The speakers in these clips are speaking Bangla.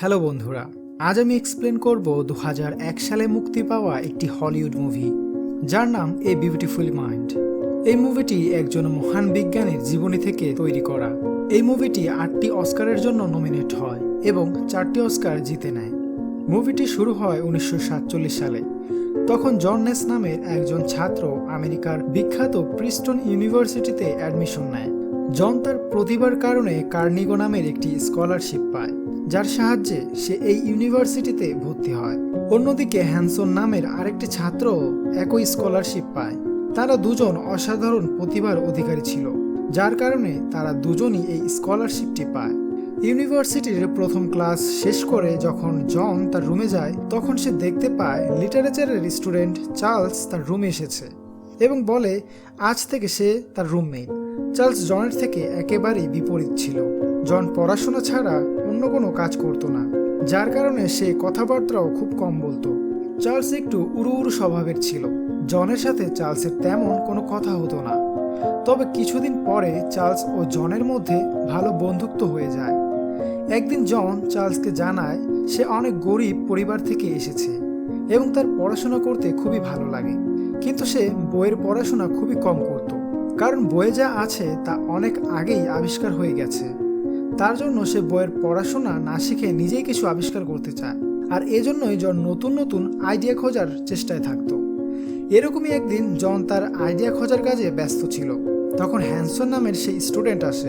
হ্যালো বন্ধুরা, আজ আমি এক্সপ্লেন করব দু হাজার এক সালে মুক্তি পাওয়া একটি হলিউড মুভি যার নাম এ বিউটিফুল মাইন্ড এই মুভিটি একজন মহান বিজ্ঞানীর জীবনী থেকে তৈরি করা। এই মুভিটি আটটি অস্কারের জন্য নমিনেট হয় এবং চারটি অস্কার জিতে নেয়। মুভিটি শুরু হয় উনিশশো সাতচল্লিশ সালে, তখন জন নেস নামের একজন ছাত্র আমেরিকার বিখ্যাত প্রিস্টন ইউনিভার্সিটিতে অ্যাডমিশন নেয়। জন তার প্রতিভার কারণে কার্নিগো নামের একটি স্কলারশিপ পায়। যার সাহায্যে সে এই ইউনিভার্সিটিতে ভর্তি হয়। অন্যদিকে হ্যানসন নামের আরেকটি ছাত্র একই স্কলারশিপ পায়। তারা দুজন অসাধারণ প্রতিভার অধিকারী ছিল, যার কারণে তারা দুজনই এই স্কলারশিপটি পায়। ইউনিভার্সিটির প্রথম ক্লাস শেষ করে যখন জন তার রুমে যায়, তখন সে দেখতে পায় লিটারেচারের স্টুডেন্ট চার্লস তার রুমে এসেছে এবং বলে, আজ থেকে সে তার রুমমেট। চার্লস জনের থেকে একেবারেই বিপরীত ছিল। জন পড়াশোনা ছাড়া অন্য কোনো কাজ করতো না। যার কারণে সে কথাবার্তাও খুব কম বলতো। চার্লস একটু উড়ু উড়ু স্বভাবের ছিল। জনের সাথে চার্লসের তেমন কোনো কথা হতো না। তবে কিছুদিন পরে চার্লস ও জনের মধ্যে ভালো বন্ধুত্ব হয়ে যায়। একদিন জন চার্লসকে জানায়, সে অনেক গরিব পরিবার থেকে এসেছে এবং তার পড়াশোনা করতে খুবই ভালো লাগে। কিন্তু সে বইয়ের পড়াশোনা খুবই কম করত। কারণ বইয়ে যা আছে তা অনেক আগেই আবিষ্কার হয়ে গেছে। তার জন্য সে বইয়ের পড়াশোনা না শিখে নিজেই কিছু আবিষ্কার করতে চায়। আর এজন্যই জন নতুন নতুন আইডিয়া খোঁজার চেষ্টায় থাকতো। এরকমই একদিন জন তার আইডিয়া খোঁজার কাজে ব্যস্ত ছিল। তখন হ্যানসন নামের সেই স্টুডেন্ট আসে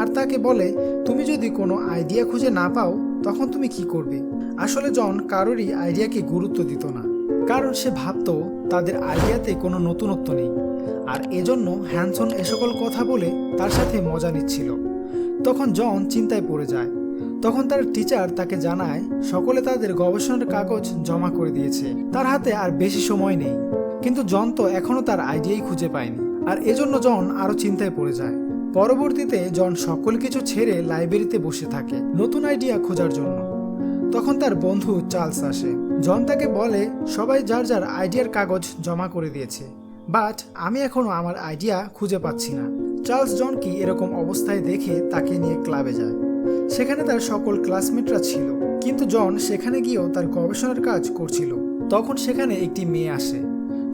আর তাকে বলে, তুমি যদি কোনো আইডিয়া খুঁজে না পাও, তখন তুমি কি করবে? আসলে জন কারোরই আইডিয়াকে গুরুত্ব দিত না। কারণ সে ভাবতো তাদের আইডিয়াতে কোনো নতুনত্ব নেই। আর এজন্য হ্যানসন এ সকল কথা বলে তার সাথে মজা নিচ্ছিল। তখন জন চিন্তায় পড়ে যায়। তখন তার টিচার তাকে জানায়, সকলে তাদের গবেষণার কাগজ জমা করে দিয়েছে। তার হাতে আর বেশি সময় নেই। কিন্তু জন তো এখনও তার আইডিয়াই খুঁজে পায়নি। আর এজন্য জন আরও চিন্তায় পড়ে যায়। পরবর্তীতে জন সকল কিছু ছেড়ে লাইব্রেরিতে বসে থাকে, নতুন আইডিয়া খোঁজার জন্য। তখন তার বন্ধু চার্লস আসে। জন তাকে বলে, সবাই যার যার আইডিয়ার কাগজ জমা করে দিয়েছে। বাট আমি এখনও আমার আইডিয়া খুঁজে পাচ্ছি না। চার্লস জনকে এরকম অবস্থায় দেখে তাকে নিয়ে ক্লাবে যায়? সেখানে তার সকল ক্লাসমেটরা ছিল, কিন্তু জন সেখানে গিয়েও তার গবেষণার কাজ করছিল। তখন সেখানে একটি মেয়ে আসে।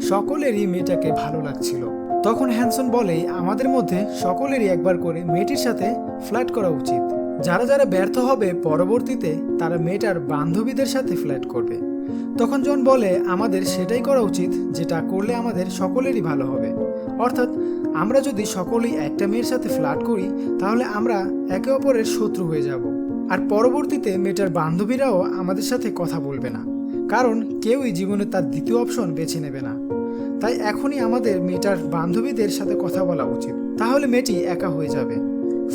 সকলেরই মেয়েটাকে ভালো লাগছিল। তখন হ্যানসন বলে, আমাদের মধ্যে সকলেরই একবার করে মেয়েটির সাথে ফ্ল্যাট করা উচিত। যারা যারা ব্যর্থ হবে পরবর্তীতে তারা মেয়েটার বান্ধবীদের সাথে ফ্ল্যাট করবে। তখন জন বলে, আমাদের সেটাই করা উচিত, যেটা করলে আমাদের সকলেরই ভালো হবে। অর্থাৎ আমরা যদি সকলেই একটা মেয়ের সাথে ফ্ল্যাট করি, তাহলে আমরা একে অপরের শত্রু হয়ে যাব। আর পরবর্তীতে মেয়েটার বান্ধবীরাও আমাদের সাথে কথা বলবে না। কারণ কেউই জীবনে তার দ্বিতীয় অপশন বেছে নেবে না। তাই এখনই আমাদের মেয়েটার বান্ধবীদের সাথে কথা বলা উচিত। তাহলে মেয়েটি একা হয়ে যাবে।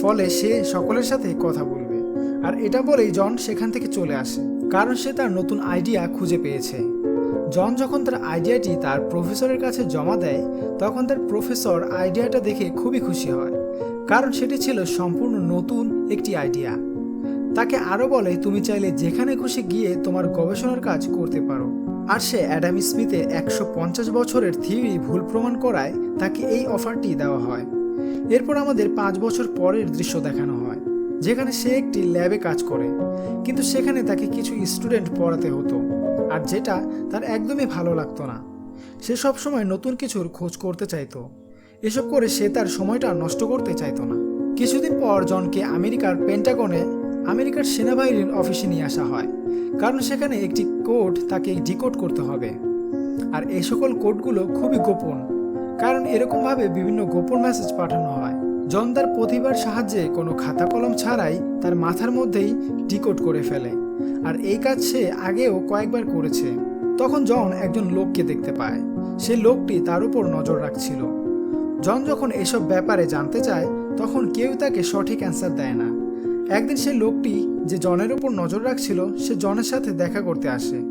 ফলে সে সকলের সাথে কথা বলবে। আর এটা বলেই জন সেখান থেকে চলে আসে। কারণ সে তার নতুন আইডিয়া খুঁজে পেয়েছে। জন যখন তার আইডিয়াটি তার প্রফেসরের কাছে জমা দেয়, তখন তার প্রফেসর আইডিয়াটা দেখে খুবই খুশি হয়, কারণ সেটি ছিল সম্পূর্ণ নতুন একটি আইডিয়া। তাকে আরও বলে, তুমি চাইলে যেখানে খুশি গিয়ে তোমার গবেষণার কাজ করতে পারো। আর সে অ্যাডাম স্মিথের একশো পঞ্চাশ বছরের থিওরি ভুল প্রমাণ করায় তাকে এই অফারটি দেওয়া হয়। এরপর আমাদের পাঁচ বছর পরের দৃশ্য দেখানো হয়, যেখানে সে একটি ল্যাবে কাজ করে, কিন্তু সেখানে তাকে কিছু স্টুডেন্ট পড়াতে হতো। আর যেটা তার একদমই ভালো লাগতো না। সে সবসময় নতুন কিছুর খোঁজ করতে চাইতো। এসব করে সে তার সময়টা নষ্ট করতে চাইতো না। কিছুদিন পর জনকে আমেরিকার পেন্টাগনে, আমেরিকার সেনাবাহিনীর অফিসে নিয়ে আসা হয়। কারণ সেখানে একটি কোড তাকে ডিকোড করতে হবে। আর এই সকল কোডগুলো খুবই গোপন। কারণ এরকমভাবে বিভিন্ন গোপন মেসেজ পাঠানো হয়। জন তার প্রতিভার সাহায্যে কোনো খাতা কলম ছাড়াই তার মাথার মধ্যেই ডিকোড করে ফেলে। আর এই কাজ সে আগেও কয়েকবার করেছে। তখন জন একজন লোককে দেখতে পায়। সে লোকটি তার উপর নজর রাখছিল। জন যখন এসব ব্যাপারে জানতে চায়, তখন কেউ তাকে সঠিক অ্যান্সার দেয় না। একদিন সে লোকটি যে জনের উপর নজর রাখছিল, সে জনের সাথে দেখা করতে আসে।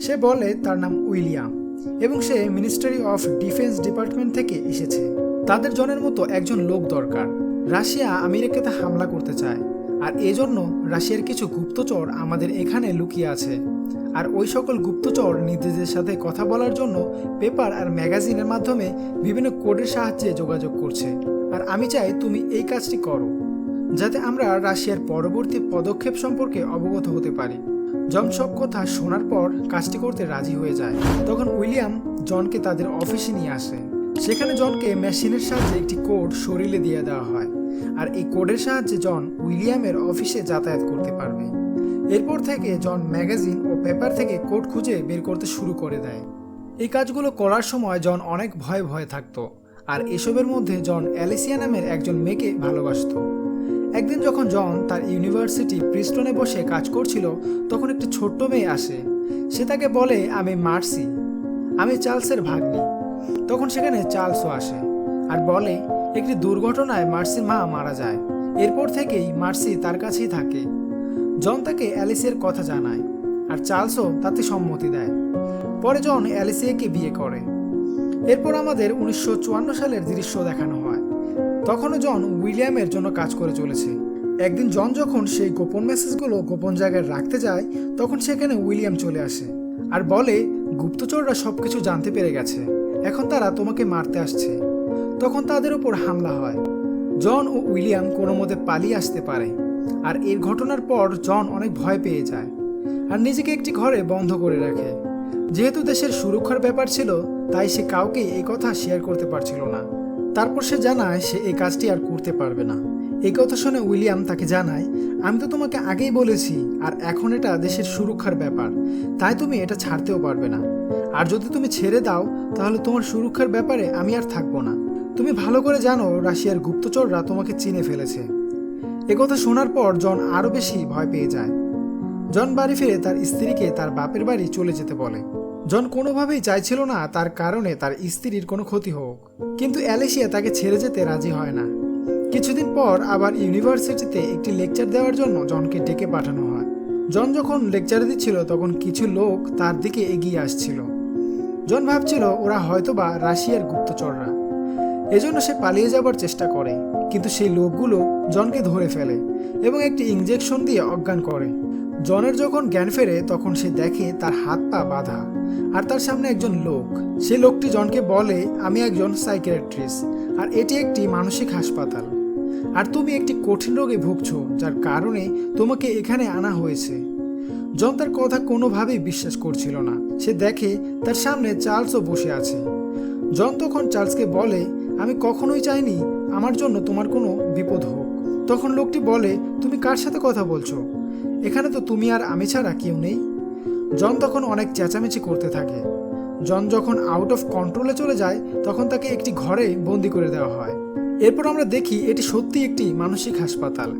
সে বলে তার নাম উইলিয়াম এবং সে মিনিস্ট্রি অফ ডিফেন্স ডিপার্টমেন্ট থেকে এসেছে। তাদের জনের মতো একজন লোক দরকার। রাশিয়া আমেরিকাতে হামলা করতে চায়। আর এজন্য রাশিয়ার কিছু গুপ্তচর আমাদের এখানে লুকিয়ে আছে। আর ওই সকল গুপ্তচর নিজেদের সাথে কথা বলার জন্য পেপার আর ম্যাগাজিনের মাধ্যমে বিভিন্ন কোডের সাহায্যে যোগাযোগ করছে। আর আমি চাই তুমি এই কাজটি করো, যাতে আমরা রাশিয়ার পরবর্তী পদক্ষেপ সম্পর্কে অবগত হতে পারি। জন সব কথা শোনার পর কাজটি করতে রাজি হয়ে যায়, তখন উইলিয়াম জনকে তাদের অফিসে নিয়ে আসে। সেখানে জনকে মেশিনের সাহায্যে একটি কোড শরীরে দিয়ে দেওয়া হয়। আর এই কোডের সাহায্যে জন উইলিয়ামের অফিসে যাতায়াত করতে পারবে। এরপর থেকে জন ম্যাগাজিন ও পেপার থেকে কোড খুঁজে বের করতে শুরু করে দেয়। এই কাজগুলো করার সময় জন অনেক ভয়ে ভয়ে থাকতো আর এসবের মধ্যে জন অ্যালিসিয়া নামের একজন মেয়েকে ভালোবাসতো। একদিন যখন জন তার ইউনিভার্সিটি প্রিস্টনে বসে কাজ করছিল, তখন একটি ছোট্ট মেয়ে আসে। সে তাকে বলে, আমি মার্সি। আমি চার্লসের ভাগ্নি। তখন সেখানে চার্লসও আসে আর বলে একটি দুর্ঘটনায় মার্সির মা মারা যায়। এরপর থেকেই মার্সি তার কাছেই থাকে। জন তাকে অ্যালিসের কথা জানায় আর চার্লসও তাতে সম্মতি দেয়। পরে জন অ্যালিসিয়াকে বিয়ে করে। এরপর আমাদের উনিশশো চুয়ান্ন সালের দৃশ্য দেখানো হয়। তখনও জন উইলিয়ামের জন্য কাজ করে চলেছে। একদিন জন যখন সেই গোপন মেসেজগুলো গোপন জায়গায় রাখতে যায়, তখন সেখানে উইলিয়াম চলে আসে আর বলে, গুপ্তচররা সবকিছু জানতে পেরে গেছে। এখন তারা তোমাকে মারতে আসছে। তখন তাদের উপর হামলা হয়। জন ও উইলিয়াম কোনো মতে পালিয়ে আসতে পারে, আর এর ঘটনার পর জন অনেক ভয় পেয়ে যায় আর নিজেকে একটি ঘরে বন্ধ করে রাখে। যেহেতু দেশের সুরক্ষার ব্যাপার ছিল, তাই সে কাউকে এই কথা শেয়ার করতে পারছিল না। তারপর সে জানায় সে এই কাজটি আর করতে পারবে না। এই কথা শুনে উইলিয়াম তাকে জানায়, আমি তো তোমাকে আগেই বলেছি, আর এখন এটা দেশের সুরক্ষার ব্যাপার, তাই তুমি এটা ছাড়তেও পারবে না। আর যদি তুমি ছেড়ে দাও, তাহলে তোমার সুরক্ষার ব্যাপারে আমি আর থাকব না। তুমি ভালো করে জানো রাশিয়ার গুপ্তচররা তোমাকে চিনে ফেলেছে। একথা শোনার পর জন আরও বেশি ভয় পেয়ে যায়। জন বাড়ি ফিরে তার স্ত্রীকে তার বাপের বাড়ি চলে যেতে বলে। জন কোনোভাবেই চাইছিল না তার কারণে তার স্ত্রীর কোনো ক্ষতি হোক। কিন্তু অ্যালেসিয়া তাকে ছেড়ে যেতে রাজি হয় না। কিছুদিন পর আবার ইউনিভার্সিটিতে একটি লেকচার দেওয়ার জন্য জনকে ডেকে পাঠানো হয়। জন যখন লেকচার দিচ্ছিল তখন কিছু লোক তার দিকে এগিয়ে আসছিল। জন ভাবছিল ওরা হয়তোবা রাশিয়ার গুপ্তচররা। এজন্য সে পালিয়ে যাবার চেষ্টা করে, কিন্তু সেই লোকগুলো জনকে ধরে ফেলে এবং একটি ইঞ্জেকশন দিয়ে অজ্ঞান করে। জনের যখন জ্ঞান ফেরে, তখন সে দেখে তার হাত পা বাঁধা আর তার সামনে একজন লোক। সে লোকটি জনকে বলে, আমি একজন সাইকিয়াট্রিস্ট আর এটি একটি মানসিক হাসপাতাল। আর তুমি একটি কঠিন রোগে ভুগছো, যার কারণে তোমাকে এখানে আনা হয়েছে জন তার কথা কোনোভাবেই বিশ্বাস করছিল না। সে দেখে তার সামনে চার্লসও বসে আছে। জন তখন চার্লসকে বলে আমি কখনোই চাইনি আমার জন্য তোমার কোনো বিপদ হোক। তখন লোকটি বলে, তুমি কার সাথে কথা বলছো? এখানে তো তুমি আর আমি ছাড়া কেউ নেই। জন তখন অনেক চেঁচামেচি করতে থাকে। জন যখন আউট অফ কন্ট্রোলে চলে যায়, তখন তাকে একটি ঘরে বন্দি করে দেওয়া হয়। এরপর আমরা দেখি এটি সত্যি একটি মানসিক হাসপাতাল।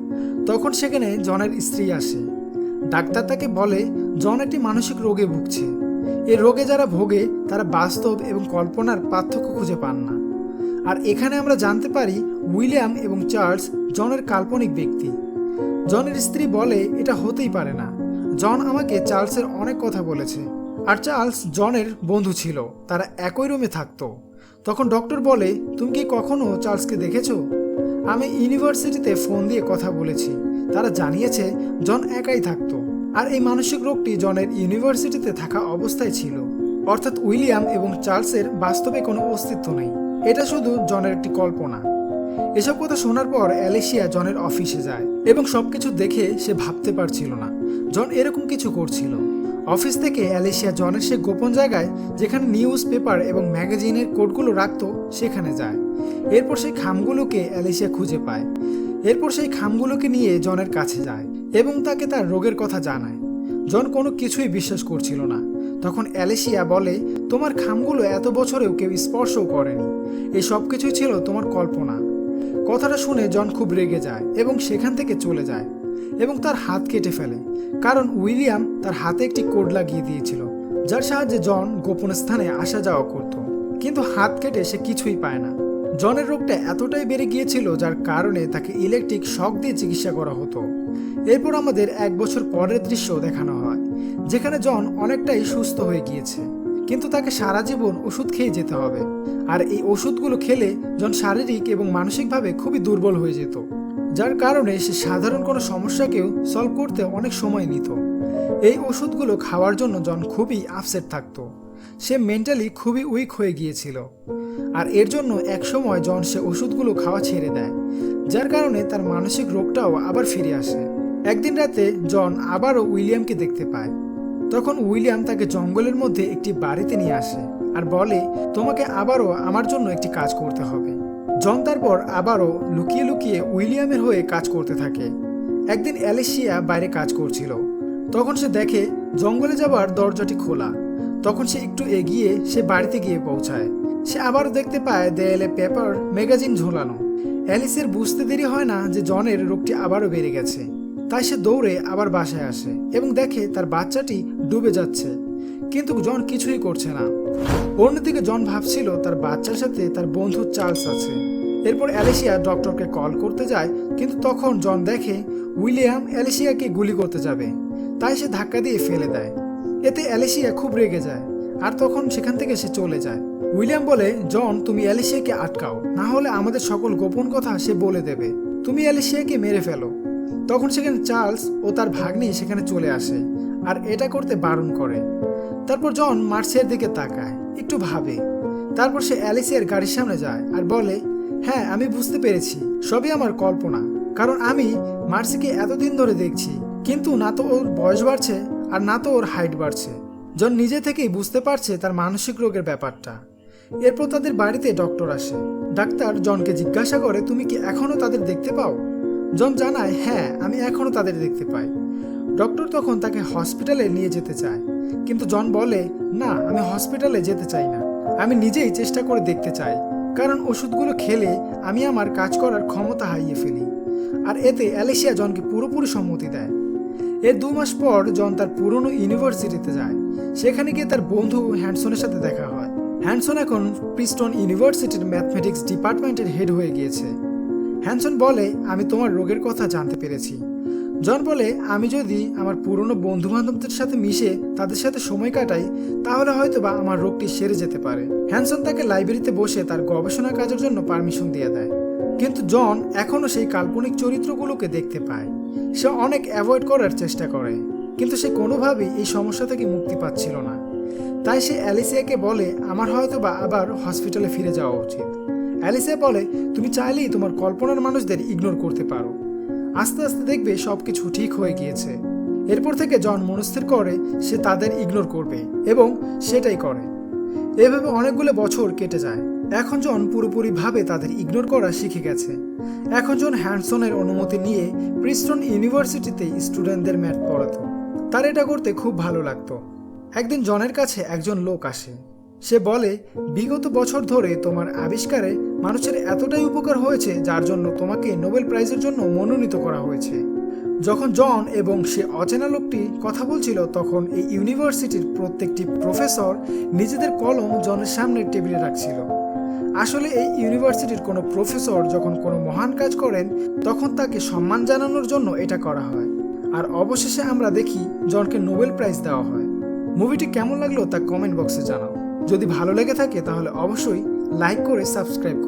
তখন সেখানে জনের স্ত্রী আসে। ডাক্তার তাকে বলে, জন একটি মানসিক রোগে ভুগছে। এ রোগে যারা ভোগে, তারা বাস্তব এবং কল্পনার পার্থক্য খুঁজে পান না। আর এখানে আমরা জানতে পারি উইলিয়াম এবং চার্লস জনের কাল্পনিক ব্যক্তি। জনের স্ত্রী বলে এটা হতেই পারে না। জন আমাকে চার্লসের অনেক কথা বলেছে। আর চার্লস জনের বন্ধু ছিল, তারা একই রুমে থাকতো। তখন ডক্টর বলে, তুমি কি কখনো চার্লসকে দেখেছ? আমি ইউনিভার্সিটিতে ফোন দিয়ে কথা বলেছি। তারা জানিয়েছে, জন একাই থাকতো। আর এই মানসিক রোগটি জনের ইউনিভার্সিটিতে থাকা অবস্থায় ছিল। অর্থাৎ উইলিয়াম এবং চার্লসের বাস্তবে কোনো অস্তিত্ব নেই। এটা শুধু জনের একটি কল্পনা। এসব কথা শোনার পর অ্যালেসিয়া জনের অফিসে যায় এবং সবকিছু দেখে সে ভাবতে পারছিল না। জন এরকম কিছু করছিল। অফিস থেকে অ্যালেসিয়া জনের সে গোপন জায়গায়, যেখানে নিউজ পেপার এবং ম্যাগাজিনের কোডগুলো রাখত, সেখানে যায়। এরপর সেই খামগুলোকে অ্যালেসিয়া খুঁজে পায়। এরপর সেই খামগুলোকে নিয়ে জনের কাছে যায় এবং তাকে তার রোগের কথা জানায়। জন কোনো কিছুই বিশ্বাস করছিল না। তখন অ্যালেসিয়া বলে, তোমার খামগুলো এত বছরেও কেউ স্পর্শও করেনি। এই সব কিছুই ছিল তোমার কল্পনা। কথাটা শুনে জন খুব রেগে যায় এবং সেখান থেকে চলে যায় এবং তার হাত কেটে ফেলে, কারণ উইলিয়াম তার হাতে একটি কোড লাগিয়ে দিয়েছিল, যার সাহায্যে জন গোপন স্থানে আসা যাওয়া করত। কিন্তু হাত কেটে সে কিছুই পায় না। জনের রোগটা এতটাই বেড়ে গিয়েছিল যার কারণে তাকে ইলেকট্রিক শক দিয়ে চিকিৎসা করা হতো। এরপর আমাদের এক বছর পরের দৃশ্য দেখানো হয় যেখানে জন অনেকটাই সুস্থ হয়ে গিয়েছে, কিন্তু তাকে সারা জীবন ওষুধ খেয়ে যেতে হবে। আর এই ওষুধগুলো খেলে জন শারীরিক এবং মানসিকভাবে খুবই দুর্বল হয়ে যেত, যার কারণে সে সাধারণ কোনো সমস্যাকেও সলভ করতে অনেক সময় নিত। এই ওষুধগুলো খাওয়ার জন্য জন খুবই আপসেট থাকতো। সে মেন্টালি খুবই উইক হয়ে গিয়েছিল। আর এর জন্য একসময় জন সে ওষুধগুলো খাওয়া ছেড়ে দেয়, যার কারণে তার মানসিক রোগটাও আবার ফিরে আসে। একদিন রাতে জন আবারও উইলিয়ামকে দেখতে পায়। তখন উইলিয়াম তাকে জঙ্গলের মধ্যে একটি বাড়িতে নিয়ে আসে আর বলে, তোমাকে আবারও আমার জন্য একটি কাজ করতে হবে। জন তারপর আবারও লুকিয়ে লুকিয়ে উইলিয়ামের হয়ে কাজ করতে থাকে। একদিন অ্যালেসিয়া বাইরে কাজ করছিল। তখন সে দেখে জঙ্গলে যাবার দরজাটি খোলা। তখন সে একটু এগিয়ে সে বাড়িতে গিয়ে পৌঁছায়। সে আবারও দেখতে পায় দেয়ালে পেপার, ম্যাগাজিন ঝোলানো। অ্যালিসের বুঝতে দেরি হয় না যে জনের রোগটি আবারও বেড়ে গেছে। তাই সে দৌড়ে আবার বাসায় আসে এবং দেখে তার বাচ্চাটি ডুবে যাচ্ছে। কিন্তু জন কিছুই করছে না। অন্যদিকে জন ভাবছিল তার বাচ্চার সাথে তার বন্ধু চার্লস আছে। এরপর অ্যালেসিয়া ডক্টরকে কল করতে যায়, কিন্তু তখন জন দেখে উইলিয়াম অ্যালেসিয়াকে গুলি করতে যাবে। তাই সে ধাক্কা দিয়ে ফেলে দেয়। এতে অ্যালেসিয়া খুব রেগে যায়, আর তখন সেখান থেকে সে চলে যায়। উইলিয়াম বলে, জন, তুমি অ্যালেসিয়াকে আটকাও, না হলে আমাদের সকল গোপন কথা সে বলে দেবে। তুমি অ্যালেসিয়াকে মেরে ফেলো। তখন সেখানে চার্লস ও তার ভাগ্নি সেখানে চলে আসে আর এটা করতে বারণ করে। তারপর জন মার্সের দিকে তাকায়, একটু ভাবে। তারপর সে অ্যালিসিয়ার গাড়ির সামনে যায় আর বলে হ্যাঁ আমি বুঝতে পেরেছি, সবই আমার কল্পনা। কারণ আমি মার্সিকে এতদিন ধরে দেখছি, কিন্তু না তো ওর বয়স বাড়ছে আর না তো ওর হাইট বাড়ছে। জন নিজে থেকেই বুঝতে পারছে তার মানসিক রোগের ব্যাপারটা। এরপর তাদের বাড়িতে ডক্টর আসে। ডাক্তার জনকে জিজ্ঞাসা করে, তুমি কি এখনও তাদের দেখতে পাও? জন জানায় হ্যাঁ আমি এখনও তাদের দেখতে পাই। ডক্টর তখন তাকে হসপিটালে নিয়ে যেতে চায়, কিন্তু জন বলে, না, আমি হসপিটালে যেতে চাই না। আমি নিজেই চেষ্টা করে দেখতে চাই, কারণ ওষুধগুলো খেলে আমি আমার কাজ করার ক্ষমতা হারিয়ে ফেলি। আর এতে অ্যালেসিয়া জনকে পুরোপুরি সম্মতি দেয়। এর দু মাস পর জন তার পুরনো ইউনিভার্সিটিতে যায়, সেখানে গিয়ে তার বন্ধু হ্যান্ডসনের সাথে দেখা হয়। হ্যান্ডসন এখন প্রিস্টন ইউনিভার্সিটির ম্যাথমেটিক্স ডিপার্টমেন্টের হেড হয়ে গিয়েছে। হ্যানসন বলে, আমি তোমার রোগের কথা জানতে পেরেছি। জন বলে, আমি যদি আমার পুরনো বন্ধু বান্ধবদের সাথে মিশে তাদের সাথে সময় কাটাই, তাহলে হয়তোবা আমার রোগটি সেরে যেতে পারে। হ্যানসন তাকে লাইব্রেরিতে বসে তার গবেষণা কাজের জন্য পারমিশন দিয়ে দেয়। কিন্তু জন এখনও সেই কাল্পনিক চরিত্রগুলোকে দেখতে পায়। সে অনেক অ্যাভয়েড করার চেষ্টা করে, কিন্তু সে কোনোভাবেই এই সমস্যা থেকে মুক্তি পাচ্ছিল না। তাই সে অ্যালিসিয়াকে বলে, আমার হয়তো বা আবার হসপিটালে ফিরে যাওয়া উচিত। অ্যালিসিয়া বলে, তুমি চাইলেই তোমার কল্পনার মানুষদের ইগনোর করতে পারো। আস্তে আস্তে দেখবে সব কিছু ঠিক হয়ে গিয়েছে। এরপর থেকে জন মনস্থির করে, সে তাদের ইগনোর করবে এবং সেটাই করে। এভাবে অনেকগুলো বছর কেটে যায়। এখন জন পুরোপুরিভাবে তাদের ইগনোর করা শিখে গেছে। এখন জন হ্যান্ডসনের অনুমতি নিয়ে প্রিস্টন ইউনিভার্সিটিতে স্টুডেন্টদের ম্যাথ পড়াতো তার এটা করতে খুব ভালো লাগতো। একদিন জনের কাছে একজন লোক আসে। সে বলে, বিগত বছর ধরে তোমার আবিষ্কারে মানুষের এতটাই উপকার হয়েছে যার জন্য তোমাকে নোবেল প্রাইজের জন্য মনোনীত করা হয়েছে। যখন জন এবং সে অচেনা লোকটি কথা বলছিল, তখন এই ইউনিভার্সিটির প্রত্যেকটি প্রফেসর নিজেদের কলম জনের সামনে টেবিলে রাখছিল। আসলে এই ইউনিভার্সিটির কোনো প্রফেসর যখন কোনো মহান কাজ করেন, তখন তাকে সম্মান জানানোর জন্য এটা করা হয়। আর অবশেষে আমরা দেখি জনকে নোবেল প্রাইজ দেওয়া হয়। মুভিটি কেমন লাগল তা কমেন্ট বক্সে জানাও। যদি ভালো লেগে থাকে, তাহলে অবশ্যই লাইক করে সাবস্ক্রাইব